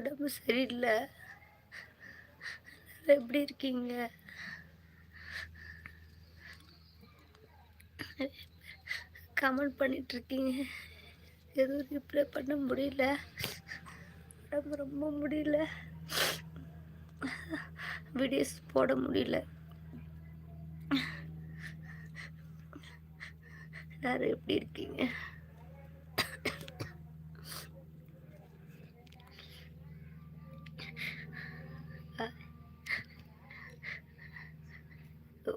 உடம்பு சரியில்லை. எப்படி இருக்கீங்க? கமெண்ட் பண்ணிட்டு இருக்கீங்க. எதுவும் ரிப்ளை பண்ண முடியல. உடம்பு ரொம்ப முடியல. வீடியோஸ் போட முடியல. எல்லாரும் எப்படி இருக்கீங்க?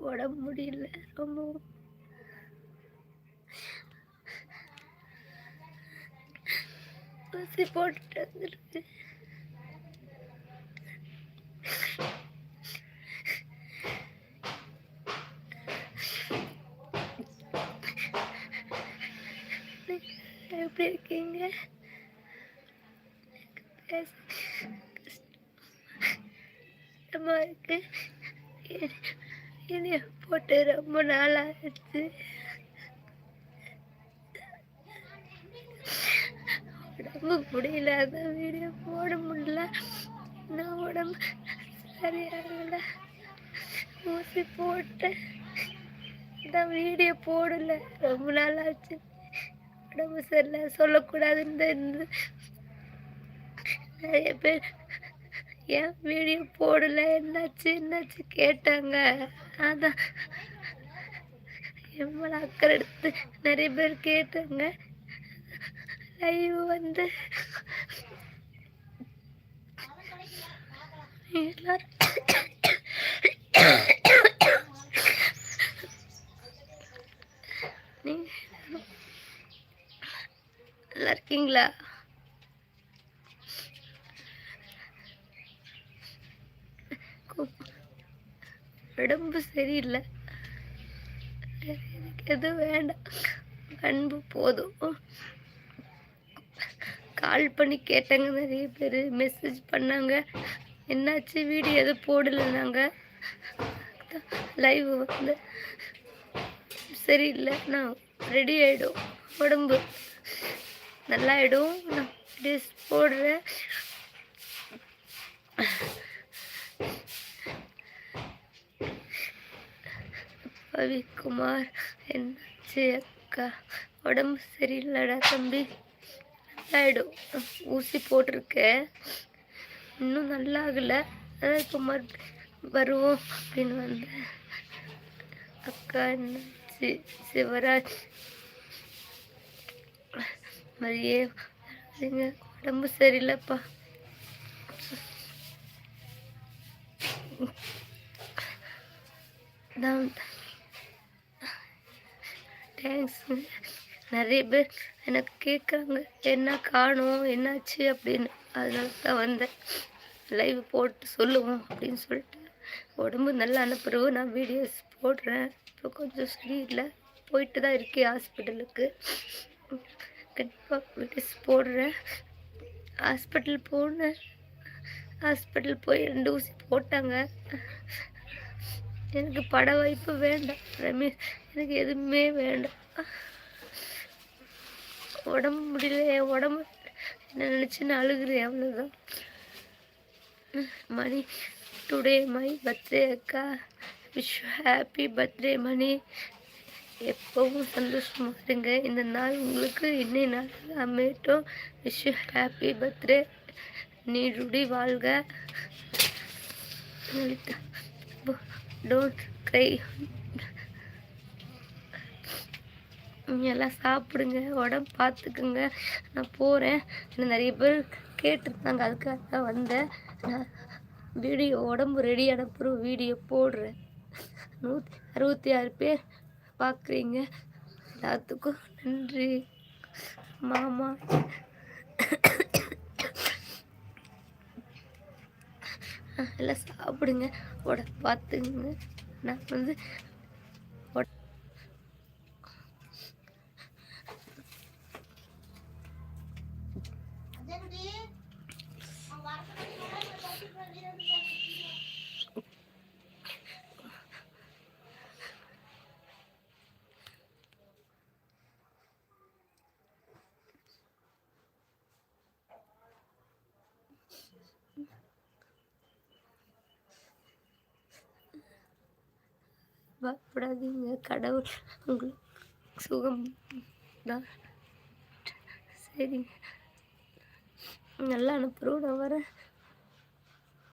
உடம்பு முடியல. ரொம்ப ஊசி போட்டுட்டு வந்துருக்கு. எப்படி இருக்கீங்க? பேச கஷ்டமாக இருக்குது என்னைய போட்டு ரொம்ப நாள் ஆயிடுச்சு உடம்பு முடியல அதான் வீடியோ போட முடியல. நான் உடம்பு சரியாகல. ஊசி போட்டேன். அதான் வீடியோ போடல. ரொம்ப நாள் ஆச்சு உடம்பு சரியில்லை. சொல்லக்கூடாதுன்னு இருந்து நிறைய பேர் ஏன் வீடியோ போடல? என்னாச்சு? என்னாச்சு? கேட்டாங்க. அதான் எவ்வளோ அக்கறை எடுத்து நிறைய பேர் கேட்டாங்க. லைவ் வந்து எல்லாரும் நீங்க நல்லா இருக்கீங்களா? உடம்பு சரியில்லை. எனக்கு எதுவும் வேண்டாம். அன்பு போதும். கால் பண்ணி கேட்டாங்க நிறைய பேர். மெசேஜ் பண்ணாங்க. என்னாச்சு? வீடியோ எதுவும் போடலைனாங்க லைவ் வந்து சரியில்லை. நான் ரெடி ஆகிடும் உடம்பு நல்லாயிடும். நான் ட்ரெஸ் போடுறேன். ரவிக்குமார் என்னாச்சு அக்கா? உடம்பு சரியில்லைடா தம்பி. நல்லாயிடும் ஊசி போட்டிருக்கேன் இன்னும் நல்லா ஆகலை அதான் இப்போ மறு வருவோம் அப்படின்னு வந்தேன். அக்கா என்னாச்சு? சிவராஜ். மாதிரியே உடம்பு சரியில்லைப்பா. தான் தேங்க்ஸ் நிறைய பேர் எனக்கு கேட்குறாங்க என்ன காணும்? என்னாச்சு? அப்படின்னு. அதனால தான் வந்தேன். லைவ் போட்டு சொல்லுவோம் அப்படின்னு சொல்லிட்டு. உடம்பு நல்லா அனுப்புறவு நான் வீடியோஸ் போடுறேன். இப்போ கொஞ்சம் சரியில்லை போயிட்டு தான் இருக்கேன் ஹாஸ்பிட்டலுக்கு கண்டிப்பாக வீடியோஸ் போடுறேன். ஹாஸ்பிட்டல் போனேன். ஹாஸ்பிட்டல் போய் ரெண்டு ஊசி போட்டாங்க. எனக்கு பட வாய்ப்பு வேண்டாம் ரமேஷ். எனக்கு எதுவுமே வேண்டாம். உடம்பு முடியல என் உடம்பு என்ன நினச்சி நான் அழுகிறேன் அவ்வளோதான் மணி டுடே மை பர்த்டே அக்கா. Wish happy birthday Mani. எப்பவும் சந்தோஷமா இருங்க. இந்த நாள் உங்களுக்கு இன்னை நாள் அமையட்டும். விஷ் ஹாப்பி பர்த்டே நீடுடி வாழ்க. லலிதா டோன்ட் க்ரை எல்லாம் சாப்பிடுங்க உடம்பு பார்த்துக்குங்க. நான் போகிறேன் இன்னும் நிறைய பேர் கேட்டிருந்தாங்க. அதுக்காக தான் வந்தேன். நான் வீடியோ உடம்பு ரெடியான பிறகு வீடியோ போடுறேன். நூற்றி அறுபத்தி ஆறு பேர் பார்க்குறீங்க. எல்லாத்துக்கும் நன்றி. மாமா. எல்லாம் சாப்பிடுங்க. உடம்பு பார்த்துக்குங்க. நான் வந்து கவலைப்படாதீங்க கடவுள் உங்களுக்கு சுகம் தான். சரிங்க நல்லா அனுப்புகிறோம் நான் வரேன்.